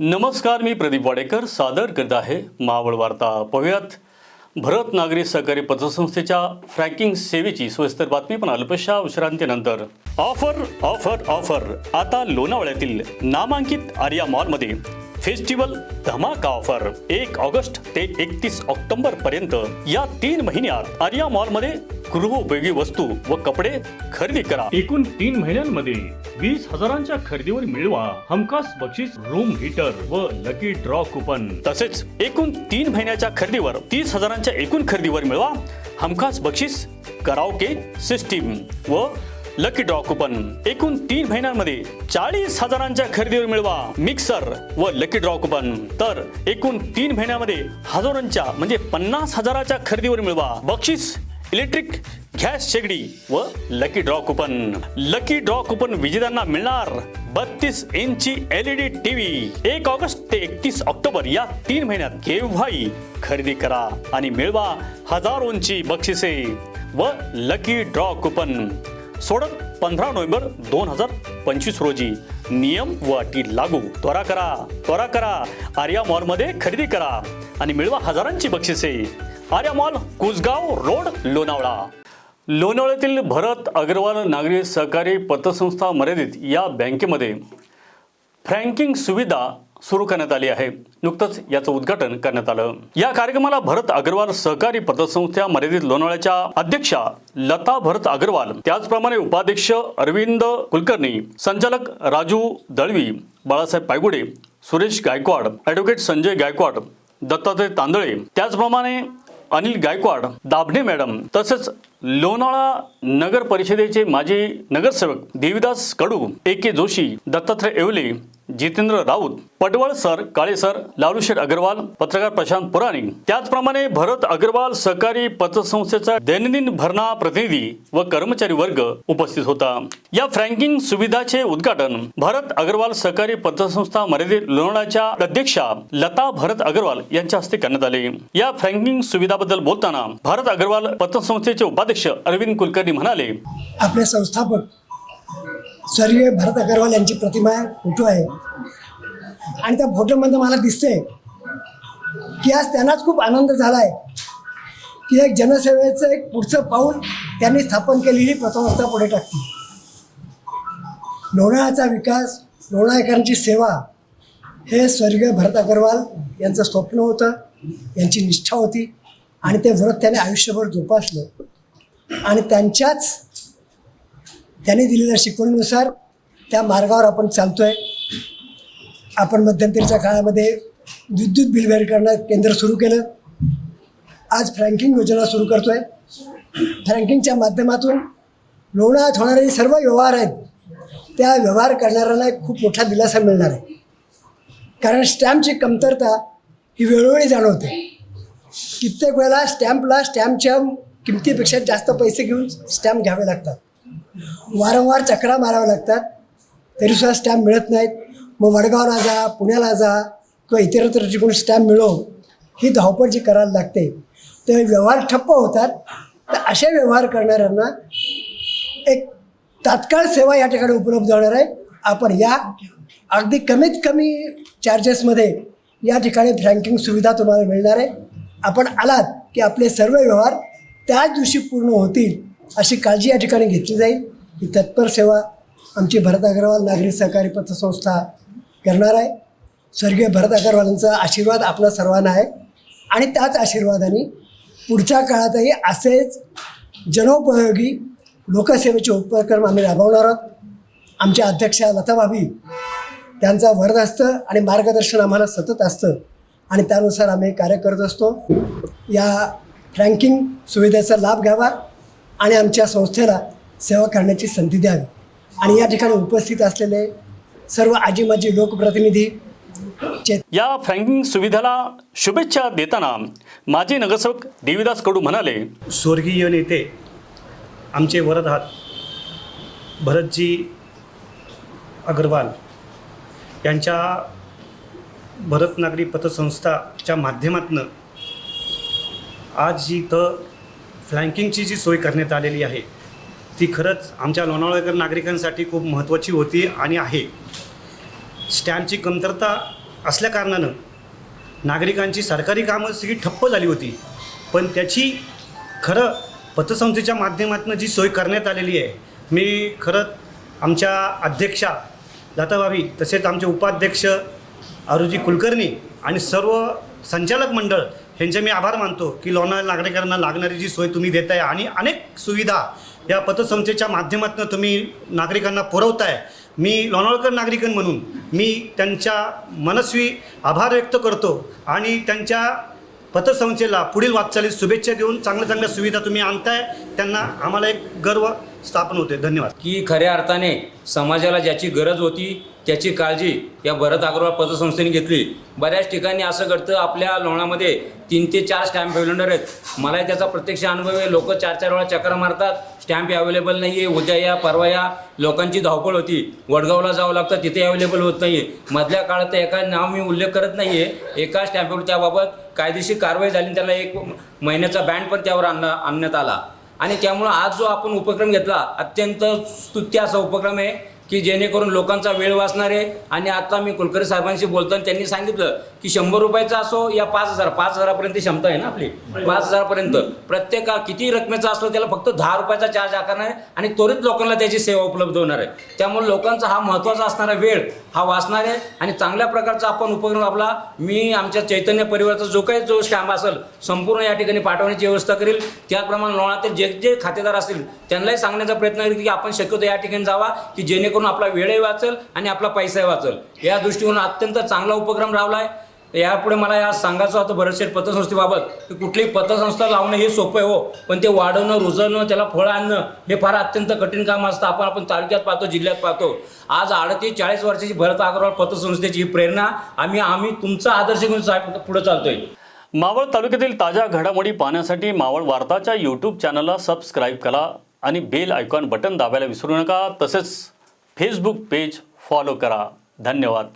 नमस्कार मी प्रदीप वाडेकर. सादर करत आहे मावळ वार्ता पाहूयात भरत नागरी सहकारी पतसंस्थेच्या फ्रँकिंग सेवेची सविस्तर बातमी पण अल्पशा विश्रांतीनंतर ऑफर ऑफर ऑफर. आता लोणावळ्यातील नामांकित आर्या मॉलमध्ये फेस्टिवल धमाका ऑफर. एक ऑगस्ट ते एकतीस ऑक्टोबर पर्यंत या तीन महिन्यात आर्या मॉलमध्ये गृहोपयोगी वस्तू व कपडे खरेदी करा. एकूण तीन महिन्यांमध्ये वीस हजारांच्या खरेदीवर मिळवा हमखास बक्षीस रूम हीटर व लकी ड्रॉ कुपन तसेच एकूण तीन महिन्याच्या खरेदीवर तीस हजारांच्या एकूण खरेदीवर मिळवा हमखास बक्षीस कराओके सिस्टीम व लकी ड्रॉ कुपन एकूण तीन महिन्यांमध्ये चाळीस हजारांच्या खरेदीवर मिळवा मिक्सर व लकी ड्रॉ कुपन तर एकूण तीन महिन्यामध्ये हजारांच्या म्हणजे पन्नास हजाराच्या खरेदीवर मिळवा बक्षीस इलेक्ट्रिक गॅस शेगडी व lucky draw coupon. Lucky draw coupon विजेत्यांना मिळणार बत्तीस इंची एलईडी टीव्ही. एक ऑगस्ट ते एकतीस ऑक्टोबर या तीन महिन्यात केव्हाही खरेदी करा आणि मिळवा हजारोंची बक्षिसे व लकी ड्रॉ कुपन. सोडत पंधरा नोव्हेंबर दोन हजार पंचवीस रोजी नियम व अटी लागू. त्वरा करा त्वरा करा. आर्या मॉलमध्ये खरेदी करा आणि मिळवा हजारांची बक्षिसे. Arya mall Kusgaon road Lonavala. लोणावळ्यातील Bharat Agarwal नागरी सहकारी पतसंस्था मर्यादित या बँकेमध्ये फ्रँकिंग सुविधा सुरू करण्यात आली आहे. नुकतंच याचं उद्घाटन करण्यात आलं. या कार्यक्रमाला भरत अग्रवाल सहकारी पतसंस्था मर्यादित लोणावळ्याच्या अध्यक्षा लता भरत अग्रवाल त्याचप्रमाणे उपाध्यक्ष अरविंद कुलकर्णी संचालक राजू दळवी बाळासाहेब पायगुडे सुरेश गायकवाड ॲडव्होकेट संजय गायकवाड दत्तात्रय तांदळे त्याचप्रमाणे अनिल गायकवाड दाभणे मॅडम तसंच लोणाळा नगर परिषदेचे माजी नगरसेवक Devidas Kadu A K Joshi Dattatray Yewale Jitendra Raut Patwal sir Kale sir Lalusheth Agarwal पत्रकार प्रशांत पुराणिक त्याचप्रमाणे भरत अग्रवाल सहकारी पतसंस्थेचा दैनंदिन भरणा प्रतिनिधी व कर्मचारी वर्ग उपस्थित होता. या फ्रँकिंग सुविधाचे उद्घाटन भरत अग्रवाल सहकारी पतसंस्था मर्यादित लोणाच्या अध्यक्षा लता भरत अग्रवाल यांच्या हस्ते करण्यात आले. या फ्रँकिंग सुविधाबद्दल बोलताना भारत अग्रवाल पतसंस्थेचे उपाध्यक्ष अरविंद कुलकर्णी म्हणाले आपले संस्थापक स्वर्गीय भरत अग्रवाल यांची प्रतिमा आहे फोटो आहे. आणि त्या फोटोमध्ये मला दिसते की आज त्यांनाच खूप आनंद झाला आहे की एक जनसेवेचं एक पुढचं पाऊल त्यांनी स्थापन केलेली प्रथमस्था पुढे टाकते लोणाळ्याचा विकास लोणाळ्याकरांची सेवा हे स्वर्गीय भरत अग्रवाल यांचं स्वप्न होतं यांची निष्ठा होती आणि ते व्रत त्याने आयुष्यभर जोपासलं. आणि त्यांच्याच त्यांनी दिलेल्या शिकवणीनुसार त्या मार्गावर आपण चालतो आहे आपण मध्यंतरीच्या काळामध्ये विद्युत बिल करणं केंद्र सुरू केलं. आज फ्रँकिंग योजना सुरू करतो आहे फ्रँकिंगच्या माध्यमातून लोणात होणारे सर्व व्यवहार आहेत त्या व्यवहार करणाऱ्यांना एक खूप मोठा दिलासा मिळणार आहे. कारण स्टॅम्पची कमतरता ही वेळोवेळी जाणवते. कित्येक वेळेला स्टॅम्पला स्टॅम्पच्या किमतीपेक्षा जास्त पैसे घेऊन स्टॅम्प घ्यावे लागतात. वारंवार चक्रा माराव्या लागतात. तरीसुद्धा स्टॅम्प मिळत नाहीत. मग वडगावला जा पुण्याला जा किंवा इतरत्र जिकडून स्टॅम्प मिळव ही धावपळ जी करायला लागते ते व्यवहार ठप्प होतात. तर असे व्यवहार करणाऱ्यांना एक तात्काळ सेवा या ठिकाणी उपलब्ध होणार आहे. आपण या अगदी कमीत कमी चार्जेसमध्ये या ठिकाणी फ्रँकिंग सुविधा तुम्हाला मिळणार आहे. आपण आलात की आपले सर्व व्यवहार त्याच दिवशी पूर्ण होतील. अशी काळजी या ठिकाणी घेतली जाईल ही तत्पर सेवा आमची भरत अग्रवाल नागरी सहकारी पतसंस्था करणार आहे. स्वर्गीय भरत अग्रवालांचा आशीर्वाद आपल्या सर्वांना आहे. आणि त्याच आशीर्वादाने पुढच्या काळातही असेच जनोपयोगी लोकसेवेचे उपक्रम आम्ही राबवणार आहोत. आमच्या अध्यक्षा लता भाभी त्यांचा वरद असतं आणि मार्गदर्शन आम्हाला सतत असतं. आणि त्यानुसार आम्ही कार्य करत असतो. या फ्रँकिंग सुविधेचा लाभ घ्यावा. आणि आमच्या संस्थेला सेवा करण्याची संधी द्यावी. आणि या ठिकाणी उपस्थित असलेले सर्व आजी माजी लोकप्रतिनिधी चे या फ्रँकिंग सुविधाला शुभेच्छा देताना माजी नगरसेवक देविदास कडू म्हणाले स्वर्गीय नेते आमचे वरद आहात भरतजी अग्रवाल यांच्या भरत नागरी पतसंस्थाच्या माध्यमातून आज जी इथं फ्लँकिंगची जी सोय करण्यात आलेली आहे ती खरंच आमच्या लोणावळेकर नागरिकांसाठी खूप महत्त्वाची होती आणि आहे. स्टॅम्पची कमतरता असल्याकारणानं नागरिकांची सरकारी कामं सगळी ठप्प झाली होती. पण त्याची खरं पतसंस्थेच्या माध्यमातून जी सोय करण्यात आलेली आहे मी खरं आमच्या अध्यक्षा लताबाबी तसेच आमचे उपाध्यक्ष अरुजी कुलकर्णी आणि सर्व संचालक मंडळ ह्यांचे मी आभार मानतो की लोणार नागरिकांना लागणारी जी सोय तुम्ही देत आहे आणि अनेक सुविधा या पतसंस्थेच्या माध्यमातून तुम्ही नागरिकांना पुरवताय. मी लोणावळकर नागरिकन म्हणून मी त्यांच्या मनस्वी आभार व्यक्त करतो आणि त्यांच्या पतसंस्थेला पुढील वाटचालीत शुभेच्छा देऊन चांगल्या चांगल्या सुविधा तुम्ही आणताय. त्यांना आम्हाला एक गर्व स्थापन होते. धन्यवाद. की खऱ्या अर्थाने समाजाला ज्याची गरज होती त्याची काळजी या भरत अग्रवाल पतसंस्थेने घेतली. बऱ्याच ठिकाणी असं घडतं आपल्या लोणामध्ये तीन ते चार स्टॅम्प अवेलेबल आहेत. मलाही त्याचा प्रत्यक्ष अनुभव आहे. लोक चार चार वेळा चक्र मारतात. स्टॅम्प अवेलेबल नाही आहे उद्या या परवा या लोकांची धावपळ होती. वडगावला जावं लागतं तिथे अवेलेबल होत नाही आहे मधल्या काळात तर एका नाव मी उल्लेख करत नाही आहे एका स्टॅम्पवर त्याबाबत कायदेशीर कारवाई झाली आणि त्याला एक महिन्याचा बँड पण त्यावर आणला आणण्यात आला. आणि त्यामुळं आज जो आपण उपक्रम घेतला अत्यंत स्तुत्य असा उपक्रम आहे. की जेणेकरून लोकांचा वेळ वाचणार आहे. आणि आता मी कुलकर्णी साहेबांशी बोलताना त्यांनी सांगितलं की शंभर रुपयाचा असो या पाच हजार पाच हजारापर्यंत क्षमता आहे ना आपली. पाच हजारापर्यंत. प्रत्येक किती रकमेचा असलो त्याला फक्त दहा रुपयाचा चार्ज आकारणार आहे आणि त्वरित लोकांना त्याची सेवा उपलब्ध होणार आहे. त्यामुळे लोकांचा हा महत्त्वाचा असणारा वेळ हा वाचणार आहे. आणि चांगल्या प्रकारचा आपण उपक्रम आपला मी आमच्या चैतन्य परिवाराचा जो काही जो स्टॅम्प असेल संपूर्ण या ठिकाणी पाठवण्याची व्यवस्था करेल. त्याचप्रमाणे लोणातील जे जे खातेदार असतील त्यांनाही सांगण्याचा प्रयत्न करेल की आपण शक्यतो या ठिकाणी जावा की जेणेकरून आपला वेळही वाचेल आणि आपला पैसाही वाचेल. या दृष्टिकोन अत्यंत चांगला उपक्रम राहिला आहे यापुढे मला या सांगायचं होतं बरेचसे पतसंस्थेबाबत की कुठलीही पतसंस्था लावणं हे सोपं आहे हो पण ते वाढवणं रुजवणं त्याला फळं आणणं हे फार अत्यंत कठीण काम असतं. आपण आपण तालुक्यात पाहतो जिल्ह्यात पाहतो. आज अडतीस चाळीस वर्षाची भरत अग्रवाल पतसंस्थेची ही प्रेरणा आम्ही आम्ही तुमचा आदर्श घेऊन सा- पुढे चालतोय. मावळ तालुक्यातील ताज्या घडामोडी पाहण्यासाठी मावळ वार्ताच्या यूट्यूब चॅनलला सबस्क्राईब करा आणि बेल आयकॉन बटन दाबायला विसरू नका. तसेच फेसबुक पेज फॉलो करा. धन्यवाद.